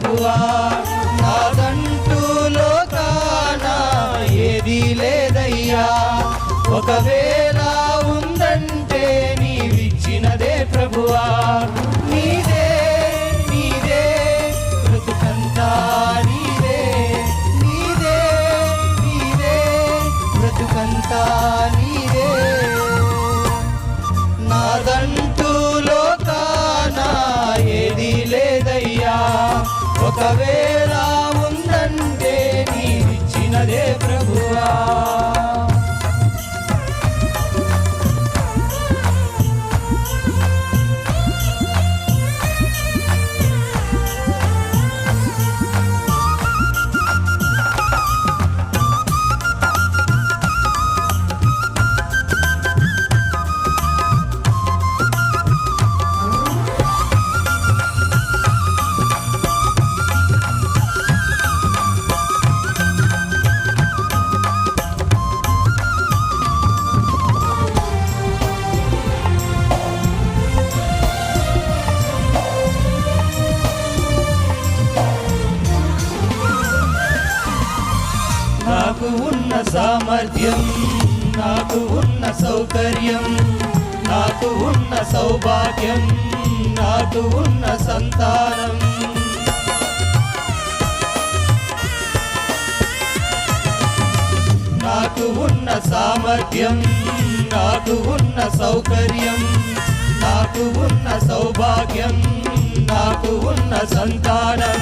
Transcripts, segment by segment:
para voar. Yeah. సామర్థ్యం. నాకు ఉన్న సౌకర్యం నాకు ఉన్న సౌభాగ్యం నాకు ఉన్న సంతానం. నాకు ఉన్న సామర్థ్యం నాకు ఉన్న సౌకర్యం నాకు ఉన్న సౌభాగ్యం నాకు ఉన్న సంతానం.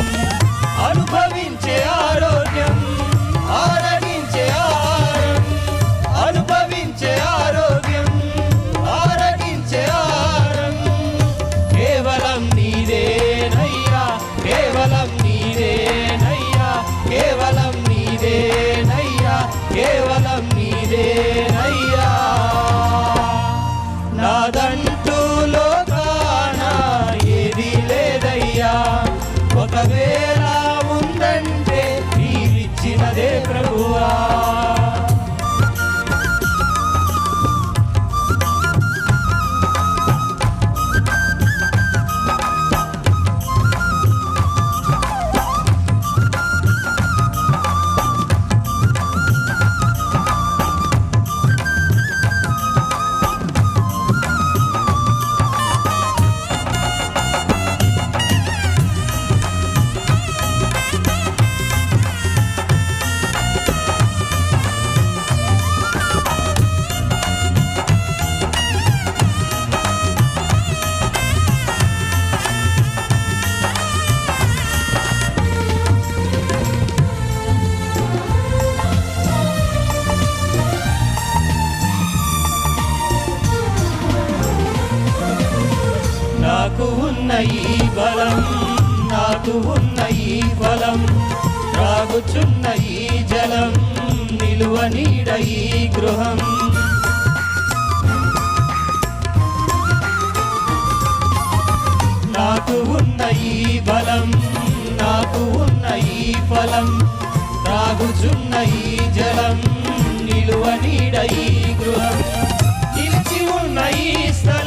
అనుభవించే ఆరోగ్యం ఆరోగ్యం కేవలం నీదేనయ్యా నాదంటూ లోకాన ఏది లేదయ్యా. ఒకవేళ ఉందంటే నీవిచ్చినదే ప్రభువా. నాకు ఉన్న ఈ ఫలం త్రాగుచున్న ఈ జలం నిలువ నీడ ఈ గృహం. నాకు ఉన్న ఈ బలం నాకు ఉన్న ఈ ఫలం త్రాగుచున్న ఈ జలం నిలువ నీడ ఈ గృహం. నిలిచి ఉన్న ఈ స్థలం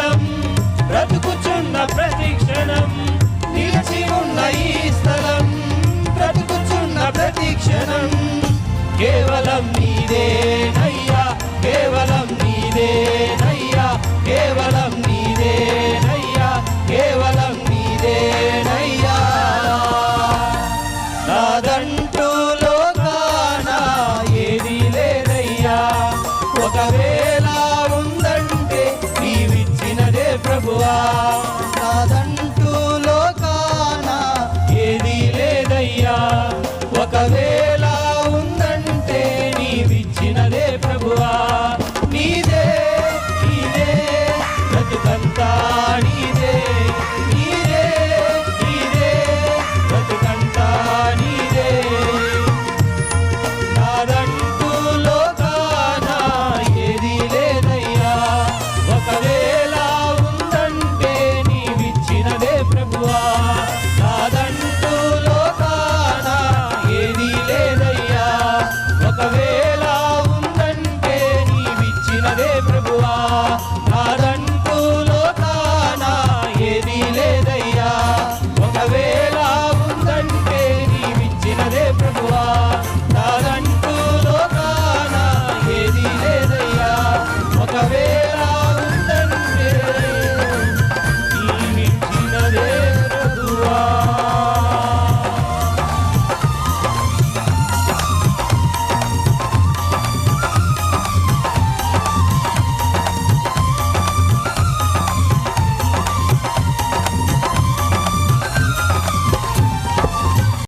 Poder